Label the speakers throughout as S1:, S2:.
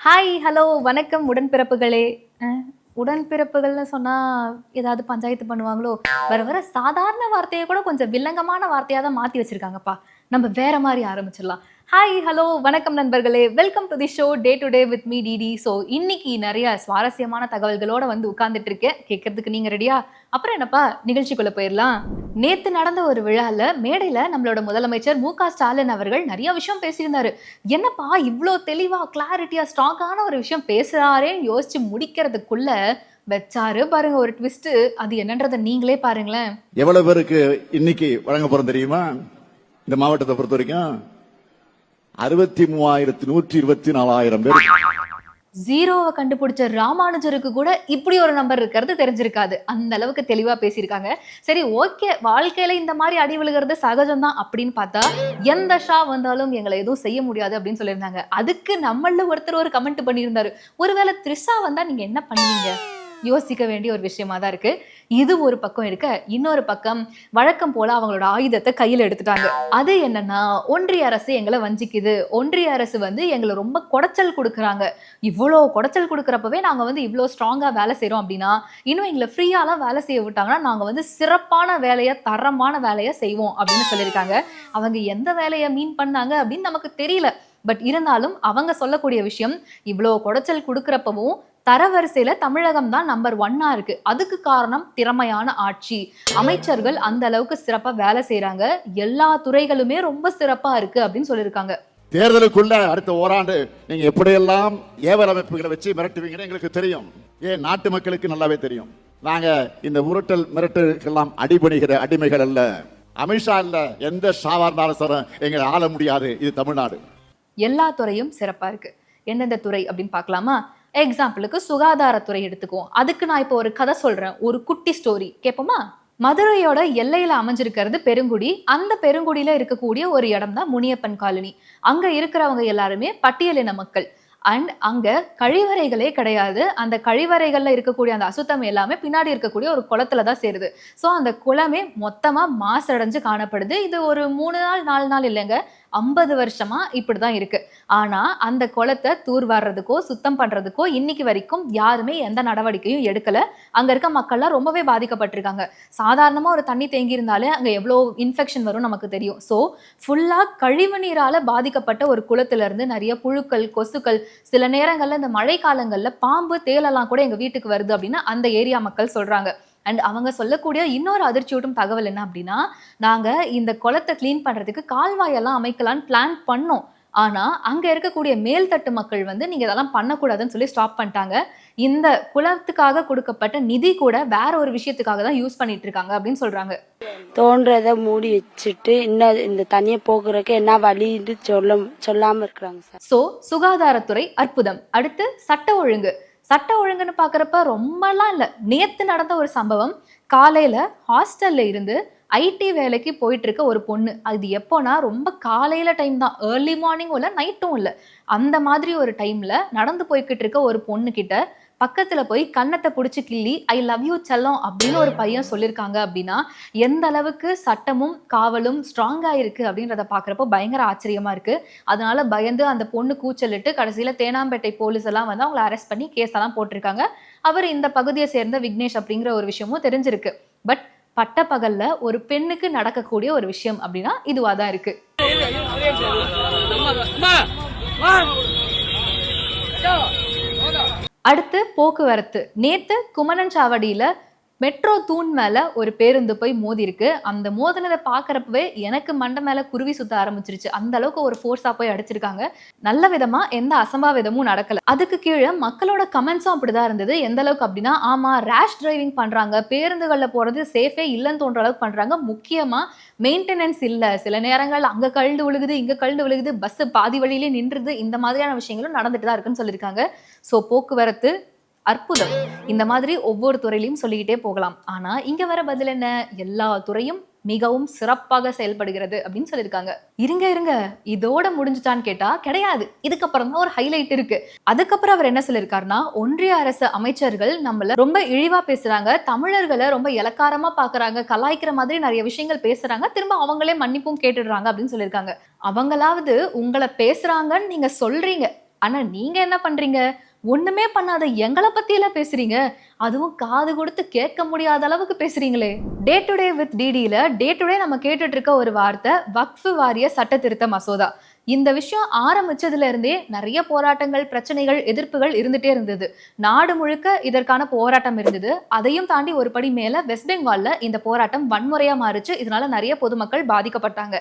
S1: Hi hello வணக்கம் உடன்பிறப்புகளே. அஹ், உடன்பிறப்புகள்னு சொன்னால் ஏதாவது பஞ்சாயத்து பண்ணுவாங்களோ? வர வர சாதாரண வார்த்தையை கூட கொஞ்சம் வில்லங்கமான வார்த்தையாக தான் மாற்றி வச்சிருக்காங்கப்பா. நம்ம வேற மாதிரி ஆரம்பிச்சிடலாம். ஹாய் ஹலோ வணக்கம் நண்பர்களே. Welcome to the show day to day with me DD so இன்னைக்கு நிறைய சுவாரஸ்யமான தகவல்களோட வந்து உட்கார்ந்துட்டு இருக்கேன். கேட்கறதுக்கு நீங்கள் ரெடியா அப்புறம் என்னப்பா நிகழ்ச்சிக்குள்ள போயிடலாம் நேத்து நடந்த ஒரு விழால மேடையில நம்மளோட முதலமைச்சர் மு க ஸ்டாலின் அவர்கள் நிறைய விஷயம் பேசியிருந்தாரு. என்னப்பா இவ்வளோ தெளிவா கிளாரிட்டியா ஸ்ட்ராங்கான ஒரு விஷயம் பேசுறாரேன்னு யோசிச்சு முடிக்கிறதுக்குள்ள வச்சாரு பாருங்க ஒரு ட்விஸ்ட் அது என்னன்றதை நீங்களே பாருங்களேன்.
S2: எவ்வளவு பேருக்கு இன்னைக்கு வழங்க போறோம் தெரியுமா? இந்த மாவட்டத்தை பொறுத்த வரைக்கும் அறுபத்தி மூவாயிரத்தி நூற்றி இருபத்தி நாலாயிரம் பேர்.
S1: ஜீரோவை கண்டுபிடிச்ச ராமானுஜருக்கு கூட இப்படி ஒரு நம்பர் இருக்கிறது தெரிஞ்சிருக்காது. அந்த அளவுக்கு தெளிவா பேசியிருக்காங்க. சரி ஓகே வாழ்க்கையில இந்த மாதிரி அடி விழுகிறது சகஜம்தான் அப்படின்னு பார்த்தா எந்த ஷா வந்தாலும் எங்களை எதுவும் செய்ய முடியாது அப்படின்னு சொல்லியிருந்தாங்க. அதுக்கு நம்மள ஒருத்தர் ஒரு கமெண்ட் பண்ணியிருந்தாரு. ஒருவேளை த்ரிஷா வந்தா நீங்க என்ன பண்ணுவீங்க? யோசிக்க வேண்டிய ஒரு விஷயமா தான் இருக்கு. இது ஒரு பக்கம் இருக்க இன்னொரு பக்கம் வழக்கம் போல அவங்களோட ஆயுதத்தை கையில் எடுத்துட்டாங்க. அது என்னன்னா ஒன்றிய அரசு எங்களை வஞ்சிக்குது. ஒன்றிய அரசு வந்து எங்களை ரொம்ப குடைச்சல் கொடுக்குறாங்க. இவ்வளோ குடைச்சல் கொடுக்குறப்பவே நாங்கள் வந்து இவ்வளோ ஸ்ட்ராங்காக வேலை செய்கிறோம் அப்படின்னா இன்னும் எங்களை ஃப்ரீயாலாம் வேலை செய்ய விட்டாங்கன்னா நாங்கள் வந்து சிறப்பான வேலையை தரமான வேலையை செய்வோம் அப்படின்னு சொல்லியிருக்காங்க. அவங்க எந்த வேலையை மீன் பண்ணாங்க அப்படின்னு நமக்கு தெரியல. பட் இருந்தாலும் அவங்க சொல்லக்கூடிய விஷயம் இவ்வளோ குடைச்சல் கொடுக்குறப்பவும் தரவரிசையில தமிழகம் தான் நம்பர் ஒன்னா இருக்கு. அதுக்கு காரணம் திறமையான ஆட்சி. அமைச்சர்கள் அந்த அளவுக்கு சிறப்பா வேலை செய்றாங்க. எல்லா துறைகளுமே ரொம்ப சிறப்பா இருக்கு அப்படின்னு சொல்லியிருக்காங்க.
S2: தேர்தலுக்குள்ள அடுத்த ஓராண்டு நீங்க எப்படியெல்லாம் ஏவல் அமைப்புகளை வச்சு மிரட்டுவீங்கன்னு எங்களுக்கு தெரியும். ஏன் நாட்டு மக்களுக்கு நல்லாவே தெரியும். நாங்க இந்த உருட்டல் மிரட்டலுக்கெல்லாம் அடிபணிகிற அடிமைகள் அல்ல. அமித்ஷா இல்ல எந்த ஷாவா இருந்தாலும் எங்களை ஆள முடியாது. இது தமிழ்நாடு.
S1: எல்லா துறையும் சிறப்பா இருக்கு. எந்தெந்த துறை அப்படின்னு பார்க்கலாமா? எக்ஸாம்பிளுக்கு சுகாதாரத்துறை எடுத்துக்குவோம். அதுக்கு நான் இப்போ ஒரு கதை சொல்றேன். ஒரு குட்டி ஸ்டோரி கேட்போமா மதுரையோட எல்லையில அமைஞ்சிருக்கிறது பெருங்குடி. அந்த பெருங்குடியில இருக்கக்கூடிய ஒரு இடம் தான் முனியப்பன் காலனி. அங்க இருக்கிறவங்க எல்லாருமே பட்டியலின மக்கள். அண்ட் அங்க கழிவறைகளே கிடையாது. அந்த கழிவறைகள்ல இருக்கக்கூடிய அந்த அசுத்தம் எல்லாமே பின்னாடி இருக்கக்கூடிய ஒரு குளத்துல தான் சேருது. ஸோ அந்த குளமே மொத்தமா மாசடைஞ்சு காணப்படுது. இது ஒரு மூணு நாள் நாலு நாள் இல்லைங்க. ஐம்பது வருஷமா இப்படிதான் இருக்கு. ஆனா அந்த குளத்தை தூர்வாடுறதுக்கோ சுத்தம் பண்றதுக்கோ இன்னைக்கு வரைக்கும் யாருமே எந்த நடவடிக்கையும் எடுக்கல. அங்க இருக்க மக்கள்லாம் ரொம்பவே பாதிக்கப்பட்டிருக்காங்க. சாதாரணமா ஒரு தண்ணி தேங்கி இருந்தாலே அங்க எவ்வளோ இன்ஃபெக்ஷன் வரும் நமக்கு தெரியும். ஸோ ஃபுல்லா கழிவு நீரால பாதிக்கப்பட்ட ஒரு குளத்துல இருந்து நிறைய புழுக்கள் கொசுக்கள் சில நேரங்கள்ல இந்த மழை காலங்கள்ல பாம்பு தேலெல்லாம் கூட எங்க வீட்டுக்கு வருது அப்படின்னு அந்த ஏரியா மக்கள் சொல்றாங்க. அண்ட் அவங்க சொல்லக்கூடிய இன்னொரு அதிர்ச்சியூட்டும் தகவல் என்ன அப்படின்னா நாங்க இந்த குளத்தை க்ளீன் பண்றதுக்கு கால்வாயெல்லாம் அமைக்கலாம்னு பிளான் பண்ணோம். ஆனா அங்க இருக்கக்கூடிய மேல்தட்டு மக்கள் வந்து நீங்க இதெல்லாம் பண்ணக்கூடாதுன்னு சொல்லி ஸ்டாப் பண்ணிட்டாங்க. இந்த குளத்துக்காக கொடுக்கப்பட்ட நிதி கூட வேற ஒரு விஷயத்துக்காக தான் யூஸ் பண்ணிட்டு இருக்காங்க அப்படின்னு சொல்றாங்க.
S3: தோன்றதை மூடி வச்சுட்டு இன்னும் இந்த தண்ணியை போக்குறதுக்கு என்ன வழின்னு சொல்ல சொல்லாம இருக்கிறாங்க சார்.
S1: சோ சுகாதாரத்துறை அற்புதம். அடுத்து சட்ட ஒழுங்கு. சட்ட ஒழுங்குன்னு பார்க்குறப்ப ரொம்பலாம் இல்லை. நேற்று நடந்த ஒரு சம்பவம். காலையில் ஹாஸ்டல்ல இருந்து ஐடி வேலைக்கு போயிட்டு இருக்க ஒரு பொண்ணு. அது எப்போனா ரொம்ப காலையில டைம் தான். ஏர்லி மார்னிங்கும் இல்லை நைட்டும் இல்லை. அந்த மாதிரி ஒரு டைம்ல நடந்து போய்கிட்டு இருக்க ஒரு பொண்ணு கிட்ட பக்கத்துல போய் கன்னத்தை பிடிச்சி கிள்ளி ஐ லவ் யூ செல்லம் அப்படின்னு ஒரு பையன் சொல்லியிருக்காங்க அப்படின்னா எந்த அளவுக்கு சட்டமும் காவலும் ஸ்ட்ராங்கா இருக்கு அப்படின்றத பாக்குறப்போ பயங்கர ஆச்சரியமா இருக்கு அதனால பயந்து அந்த பொண்ணு கூச்சலிட்டு கடைசியில தேனாம்பேட்டை போலீஸ் எல்லாம் வந்து அவங்கள அரெஸ்ட் பண்ணி கேஸ் எல்லாம் போட்டிருக்காங்க அவர் இந்த பகுதியை சேர்ந்த விக்னேஷ் அப்படிங்கிற ஒரு விஷயமும் தெரிஞ்சிருக்கு பட் பட்ட பகல்ல ஒரு பெண்ணுக்கு நடக்கக்கூடிய ஒரு விஷயம் அப்படின்னா இதுவா தான் இருக்கு அடுத்து போக்குவரத்து. நேற்று குமணன் சாவடியில் மெட்ரோ தூண் மேலே ஒரு பேருந்து போய் மோதி இருக்கு அந்த மோதினதை பார்க்குறப்பவே எனக்கு மண்டை மேலே குருவி சுத்த ஆரம்பிச்சிருச்சு. அந்த அளவுக்கு ஒரு ஃபோர்ஸாக போய் அடிச்சிருக்காங்க. நல்ல விதமாக எந்த அசம்பாவிதமும் நடக்கல. அதுக்கு கீழே மக்களோட கமெண்ட்ஸும் அப்படிதான் இருந்தது. எந்த அளவுக்கு அப்படின்னா ஆமாம் ரேஷ் டிரைவிங் பண்ணுறாங்க பேருந்துகளில் போகிறது சேஃபே இல்லைன்னு தோன்ற அளவுக்கு பண்ணுறாங்க முக்கியமாக மெயின்டெனன்ஸ் இல்லை. சில நேரங்கள் அங்கே கழுந்து விழுகுது இங்கே கழுந்து விழுகுது பஸ்ஸு பாதி வழியிலே நின்றுது. இந்த மாதிரியான விஷயங்களும் நடந்துட்டு தான் இருக்குன்னு சொல்லியிருக்காங்க. ஸோ போக்குவரத்து அற்புதம். இந்த மாதிரி ஒவ்வொரு துறையிலையும் சொல்லிக்கிட்டே போகலாம். ஆனா இங்க வர பதில் என்ன? எல்லா துறையும் மிகவும் சிறப்பாக செயல்படுகிறது அப்படின்னு சொல்லியிருக்காங்க. இருங்க இருங்க. இதோட முடிஞ்சுட்டான்னு கேட்டா கிடையாது. இதுக்கப்புறம் தான் ஒரு ஹைலைட் இருக்கு. அதுக்கப்புறம் அவர் என்ன சொல்லியிருக்காருன்னா ஒன்றிய அரசு அமைச்சர்கள் நம்மள ரொம்ப இழிவா பேசுறாங்க தமிழர்களை ரொம்ப இலக்காரமா பாக்குறாங்க கலாய்க்கிற மாதிரி நிறைய விஷயங்கள் பேசுறாங்க திரும்ப அவங்களே மன்னிப்பும் கேட்டுடுறாங்க அப்படின்னு சொல்லியிருக்காங்க. அவங்களாவது உங்களை பேசுறாங்கன்னு நீங்க சொல்றீங்க. ஆனா நீங்க என்ன பண்றீங்க? ஒண்ணுமே பண்ணாத எங்களை பத்தியெல்லாம் பேசுறீங்க. அதுவும் காது கொடுத்து கேட்க முடியாத அளவுக்கு பேசுறீங்களே. டே டு டே வித் டிடியில டே டு டே நம்ம கேட்டுட்டு இருக்க ஒரு வார்த்தை வக்ஃபு வாரிய சட்ட திருத்த மசோதா. இந்த விஷயம் ஆரம்பிச்சதுல இருந்தே நிறைய போராட்டங்கள் பிரச்சனைகள் எதிர்ப்புகள் இருந்துட்டே இருந்தது. நாடு முழுக்க இதற்கான போராட்டம் இருந்தது. அதையும் தாண்டி ஒரு படி மேல வெஸ்ட் பெங்கால்ல இந்த போராட்டம் வன்முறையா மாறுச்சு. இதனால நிறைய பொதுமக்கள் பாதிக்கப்பட்டாங்க.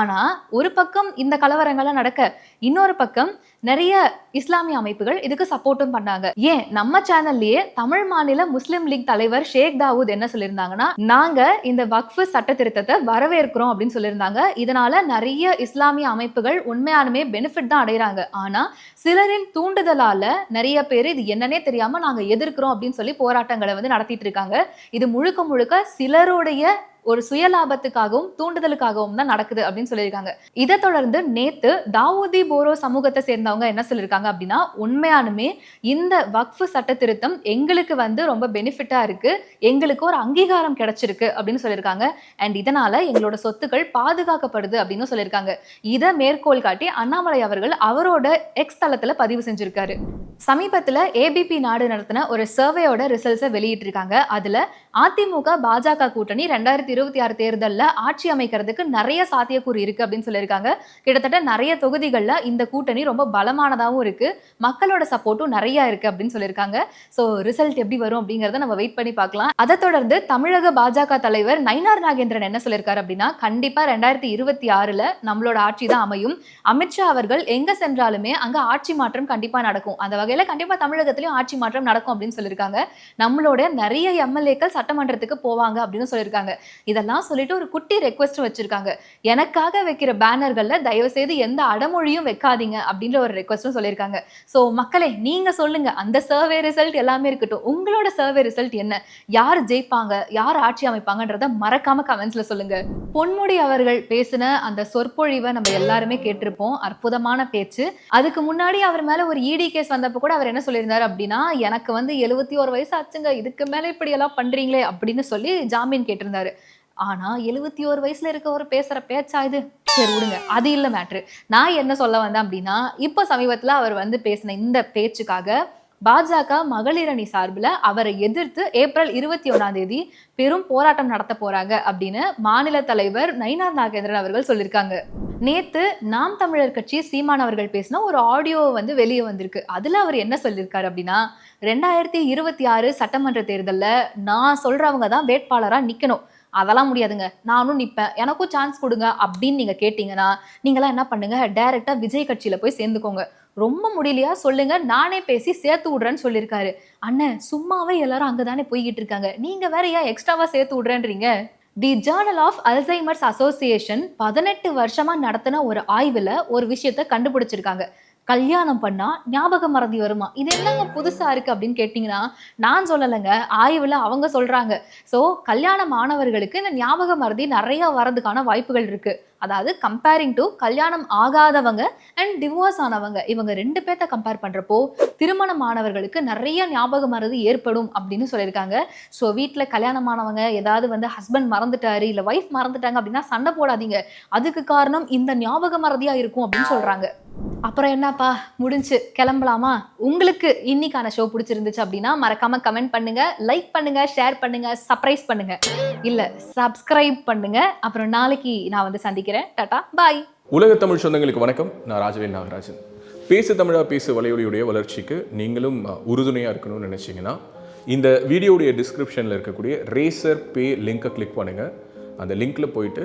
S1: ஆனா ஒரு பக்கம் இந்த கலவரங்கள்லாம் நடக்க இன்னொரு பக்கம் நிறைய இஸ்லாமிய அமைப்புகள் இதுக்கு சப்போர்ட்டும் பண்ணாங்க. ஏன்? நம்ம சேனல்லயே தமிழ் மாநில முஸ்லிம் லீக் தலைவர் ஷேக் தாவூத் என்ன சொல்லியிருந்தாங்கன்னா நாங்க இந்த வக்ஃபு சட்ட திருத்தத்தை வரவேற்கிறோம் அப்படின்னு சொல்லியிருந்தாங்க. இதனால நிறைய இஸ்லாமிய அமைப்புகள் உண்மையானுமே பெனிஃபிட் தான் அடைகிறாங்க ஆனால் சிலரின் தூண்டுதலால் நிறைய பேர் இது என்னன்னே தெரியாமல் நாங்கள் எதிர்க்கிறோம் அப்படின்னு சொல்லி போராட்டங்களை வந்து நடத்திட்டு இருக்காங்க. இது முழுக்க முழுக்க சிலருடைய ஒரு சுயலாபத்துக்காகவும் தூண்டுதலுக்காகவும் தான் நடக்குது அப்படின்னு சொல்லியிருக்காங்க. இதை தொடர்ந்து நேத்து தாவூதி போரோ சமூகத்தை சேர்ந்தவங்க என்ன சொல்லியிருக்காங்க அப்படின்னா உண்மையானுமே இந்த வக்ஃபு சட்ட திருத்தம் எங்களுக்கு வந்து ரொம்ப பெனிஃபிட்டா இருக்கு. எங்களுக்கு ஒரு அங்கீகாரம் கிடைச்சிருக்கு அப்படின்னு சொல்லியிருக்காங்க. அண்ட் இதனால எங்களோட சொத்துக்கள் பாதுகாக்கப்படுது அப்படின்னு சொல்லியிருக்காங்க. இதை மேற்கோள் காட்டி அண்ணாமலை அவர்கள் அவரோட எக்ஸ் தளத்துல பதிவு செஞ்சிருக்காரு. சமீபத்தில் ஏபிபி நாடு நடத்தின ஒரு சர்வேயோட ரிசல்ட்ஸை வெளியிட்டிருக்காங்க. அதில் அதிமுக பாஜக கூட்டணி ரெண்டாயிரத்தி இருபத்தி ஆறு தேர்தலில் ஆட்சி அமைக்கிறதுக்கு நிறைய சாத்தியக்கூறு இருக்குது அப்படின்னு சொல்லியிருக்காங்க. கிட்டத்தட்ட நிறைய தொகுதிகளில் இந்த கூட்டணி ரொம்ப பலமானதாகவும் இருக்குது மக்களோட சப்போர்ட்டும் நிறைய இருக்குது அப்படின்னு சொல்லியிருக்காங்க. ஸோ ரிசல்ட் எப்படி வரும் அப்படிங்கிறத நம்ம வெயிட் பண்ணி பார்க்கலாம். அதை தொடர்ந்து தமிழக பாஜக தலைவர் நயினார் நாகேந்திரன் என்ன சொல்லியிருக்காரு அப்படின்னா கண்டிப்பாக ரெண்டாயிரத்தி இருபத்தி ஆறில் நம்மளோட ஆட்சி தான் அமையும். அமித்ஷா அவர்கள் எங்கே சென்றாலுமே அங்கே ஆட்சி மாற்றம் கண்டிப்பாக நடக்கும். அந்த வகையில் கண்டிப்பா தமிழகத்திலையும் ஆட்சி மாற்றம் நடக்கும் அப்படின்னு சொல்லியிருக்காங்க. நம்மளோட நிறைய எம்எல்ஏக்கள் சட்டமன்றத்துக்கு போவாங்க அப்படின்னு சொல்லியிருக்காங்க. இதெல்லாம் சொல்லிட்டு ஒரு குட்டி ரெக்வஸ்ட் வச்சிருக்காங்க. எனக்காக வைக்கிற பேனர்கள்ல தயவு செய்து எந்த அடமொழியும் வைக்காதீங்க அப்படின்ற ஒரு ரெக்வஸ்ட்டும் சொல்லியிருக்காங்க. ஸோ மக்களே நீங்க சொல்லுங்க. அந்த சர்வே ரிசல்ட் எல்லாமே இருக்கட்டும். உங்களோட சர்வே ரிசல்ட் என்ன? யார் ஜெயிப்பாங்க? யார் ஆட்சி அமைப்பாங்கன்றத மறக்காம கமெண்ட்ஸ்ல சொல்லுங்க. பொன்முடி அவர்கள் பேசின அந்த சொற்பொழிவை நம்ம எல்லாருமே கேட்டிருப்போம். அற்புதமான பேச்சு. அதுக்கு முன்னாடி அவர் மேல ஒரு இடி கேஸ் வந்த வந்தப்ப கூட அவர் என்ன சொல்லியிருந்தாரு அப்படின்னா எனக்கு வந்து எழுபத்தி ஒரு வயசு ஆச்சுங்க இதுக்கு மேலே இப்படி எல்லாம் பண்றீங்களே அப்படின்னு சொல்லி ஜாமீன் கேட்டிருந்தாரு. ஆனா எழுபத்தி ஒரு வயசுல இருக்கவர் பேசுற பேச்சா இது? சரி விடுங்க. அது இல்ல மேட்ரு நான் என்ன சொல்ல வந்தேன் அப்படின்னா இப்போ சமீபத்துல அவர் வந்து பேசின இந்த பேச்சுக்காக பாஜக மகளிர் அணி சார்பில் அவரை எதிர்த்து ஏப்ரல் இருபத்தி ஒன்றாம் தேதி பெரும் போராட்டம் நடத்த போறாங்க அப்படின்னு மாநில தலைவர் நயினார் நாகேந்திரன் அவர்கள் சொல்லியிருக்காங்க. நேத்து நாம் தமிழர் கட்சி சீமான் அவர்கள் பேசின ஒரு ஆடியோ வந்து வெளியே வந்திருக்கு. அதுல அவர் என்ன சொல்லியிருக்காரு அப்படின்னா ரெண்டாயிரத்தி இருபத்தி ஆறு சட்டமன்ற தேர்தலில் நான் சொல்றவங்க தான் வேட்பாளரா நிக்கணும். அதெல்லாம் முடியாதுங்க. நானும் நிற்பேன் எனக்கும் சான்ஸ் கொடுங்க அப்படின்னு நீங்க கேட்டீங்கன்னா நீங்களாம் என்ன பண்ணுங்க? டைரக்டா விஜய் கட்சியில போய் சேர்ந்துக்கோங்க. ரொம்ப முடியலையா? சொல்லுங்க. நானே பேசி சேர்த்து விடுறேன்னு சொல்லியிருக்காரு அண்ணன் சும்மாவே எல்லாரும் அங்கதானே போய்கிட்டு இருக்காங்க. நீங்க வேற ஏன் எக்ஸ்ட்ராவா சேர்த்து விடுறேன்றீங்க. The journal of Alzheimer's association பதினெட்டு வருஷமா நடத்தின ஒரு ஆய்வுல ஒரு விஷயத்த கண்டுபிடிச்சிருக்காங்க. கல்யாணம் பண்ணா ஞாபக மறதி வருமா? இது என்னங்க புதுசா இருக்கு அப்படின்னு கேட்டீங்கன்னா நான் சொல்லலைங்க. ஆய்வுல அவங்க சொல்றாங்க. ஸோ கல்யாண மாணவர்களுக்கு இந்த ஞாபக மறதி நிறைய வரதுக்கான வாய்ப்புகள் இருக்கு. அதாவது கம்பேரிங் டு கல்யாணம் ஆகாதவங்க அண்ட் டிவோர்ஸ் ஆனவங்க. இவங்க ரெண்டு பேர்த்த கம்பேர் பண்றப்போ திருமணம் ஆனவர்களுக்கு நிறைய ஞாபக மறதி ஏற்படும் அப்படின்னு சொல்லியிருக்காங்க. ஸோ வீட்டில் கல்யாணமானவங்க ஏதாவது வந்து ஹஸ்பண்ட் மறந்துட்டாரு இல்லை ஒய்ஃப் மறந்துட்டாங்க அப்படின்னா சண்டை போடாதீங்க. அதுக்கு காரணம் இந்த ஞாபக மறதியா இருக்கும் அப்படின்னு சொல்றாங்க. அப்புறம் என்னப்பா? முடிஞ்சு. கிளம்பலாமா? உங்களுக்கு இன்னைக்கான ஷோ பிடிச்சிருந்துச்சு அப்படின்னா மறக்காம கமெண்ட் பண்ணுங்க லைக் பண்ணுங்க ஷேர் பண்ணுங்க சர்ப்ரைஸ் பண்ணுங்க. இல்ல சப்ஸ்கிரைப் பண்ணுங்க. அப்புறம் நாளைக்கு நான் வந்து சந்திக்கிறேன். டாடா பாய்
S4: உலக தமிழ் சொந்தங்களுக்கு வணக்கம். நான் ராஜவேல் நாகராஜன். பேசு தமிழா பேசு வலையொலியுடைய வளர்ச்சிக்கு நீங்களும் உறுதுணையாக இருக்கணும்னு நினச்சிங்கன்னா இந்த வீடியோடைய டிஸ்கிரிப்ஷனில் இருக்கக்கூடிய ரேசர் பே லிங்கை கிளிக் பண்ணுங்கள் அந்த லிங்க்ல போயிட்டு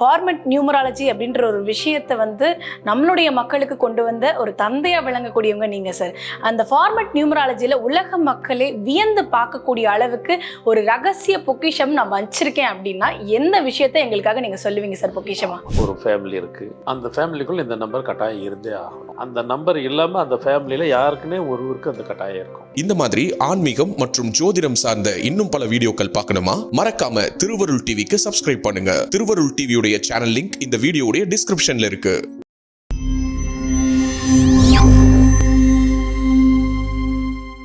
S5: ஃபார்மெட் நியூமராலஜி அப்படின்ற ஒரு விஷயத்தை வந்து நம்மளுடைய மக்களுக்கு கொண்டு வந்த ஒரு தந்தையா விளங்கக்கூடியவங்க நீங்க சார் அந்த ஃபார்மெட் நியூமராலஜியில உலக மக்களே வியந்து பார்க்கக்கூடிய அளவுக்கு ஒரு ரகசிய பொக்கிஷம் நான் வச்சிருக்கேன் அப்படின்னா எந்த விஷயத்தை எங்களுக்காக நீங்க சொல்லுவீங்க சார் பொக்கிஷமா?
S6: ஒரு ஃபேமிலி இருக்கு. அந்த ஃபேமிலிக்குள்ள இந்த நம்பர் கட்டாயம் இருந்தே ஆகணும். அந்த நம்பர் இல்லாம அந்த ஃபேமிலியில யாருக்குன்னே ஒருவருக்கு அந்த கட்டாயம் இருக்கும்.
S7: இந்த மாதிரி ஆன்மீகம் மற்றும் ஜோதிடம் சார்ந்த இன்னும் பல வீடியோக்கள் பார்க்கணுமா? மறக்காம திருவருள் டிவிக்கு சப்ஸ்கிரைப் பண்ணுங்க. திருவருள் டிவியுடைய சேனல் லிங்க் இந்த வீடியோடைய டிஸ்கிரிப்ஷன்ல இருக்கு.